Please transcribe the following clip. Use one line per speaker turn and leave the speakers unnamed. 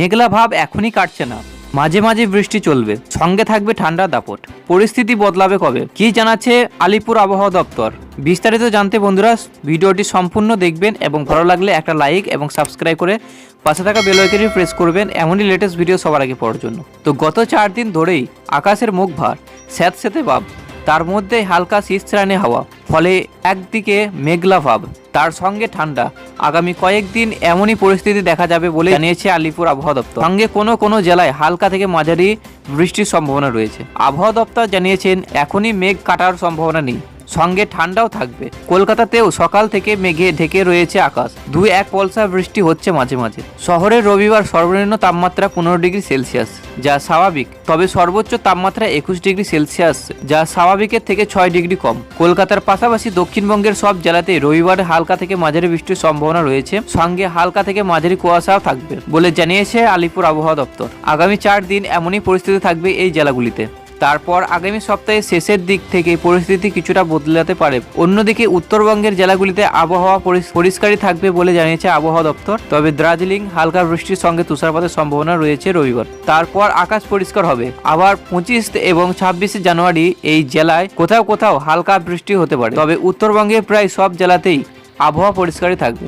মেঘলা ভাব এখনই কাটছে না। মাঝে মাঝে বৃষ্টি চলবে। সঙ্গে থাকবে ঠান্ডা দাপট। পরিস্থিতি বদলাবে কবে? কি জানাচ্ছে আলিপুর আবহাওয়া দপ্তর? বিস্তারিত জানতে বন্ধুরা, ভিডিওটি সম্পূর্ণ দেখবেন এবং ভালো লাগলে একটা লাইক এবং সাবস্ক্রাইব করে পাশে থাকা বেল প্রেস করবেন। এমনই লেটেস্ট ভিডিও সবার আগে পড়ার জন্য। তো গত চার দিন ধরেই আকাশের মুখ ভার স্যাঁত স্যাঁতস্যাঁতে ভাব। তার মধ্যে হালকা শীতশ্রাণী হাওয়া, ফলে একদিকে মেঘলা ভাব, তার সঙ্গে ঠান্ডা। আগামী কয়েকদিন এমনই পরিস্থিতি দেখা যাবে বলে জানিয়েছে আলিপুর আবহাওয়া দপ্তর। সঙ্গে কোনো কোনো জেলায় হালকা থেকে মাঝারি বৃষ্টির সম্ভাবনা রয়েছে। আবহাওয়া দপ্তর জানিয়েছেন, এখনই মেঘ কাটার সম্ভাবনা নেই। সঙ্গে ঠান্ডাও থাকবে। কলকাতাতেও সকাল থেকে মেঘে ঢেকে রয়েছে আকাশ। দুই এক পলসা বৃষ্টি হচ্ছে মাঝে মাঝে। শহরের রবিবার সর্বনিম্ন তাপমাত্রা পনেরো ডিগ্রি সেলসিয়াস, যা স্বাভাবিক। তবে সর্বোচ্চ তাপমাত্রা একুশ ডিগ্রি সেলসিয়াস, যা স্বাভাবিকের থেকে ছয় ডিগ্রি কম। কলকাতার পাশাপাশি দক্ষিণবঙ্গের সব জেলাতে রবিবার হালকা থেকে মাঝারি বৃষ্টির সম্ভাবনা রয়েছে। সঙ্গে হালকা থেকে মাঝারি কুয়াশাও থাকবে, বলে জানিয়েছে আলিপুর আবহাওয়া দপ্তর। আগামী চার দিন এমনই পরিস্থিতি থাকবে এই জেলাগুলিতে। তারপর আগামী সপ্তাহে শেষের দিক থেকে পরিস্থিতি কিছুটা বদলাতে পারে। অন্যদিকে উত্তরবঙ্গের জেলাগুলিতে আবহাওয়া পরিষ্কারই থাকবে বলে জানিয়েছে আবহাওয়া দপ্তর। তবে দার্জিলিং, হালকা বৃষ্টির সঙ্গে তুষারপাতের সম্ভাবনা রয়েছে রবিবার। তারপর আকাশ পরিষ্কার হবে। আবার পঁচিশ এবং ছাব্বিশে জানুয়ারি এই জেলায় কোথাও কোথাও হালকা বৃষ্টি হতে পারে। তবে উত্তরবঙ্গে প্রায় সব জেলাতেই আবহাওয়া পরিষ্কারই থাকবে।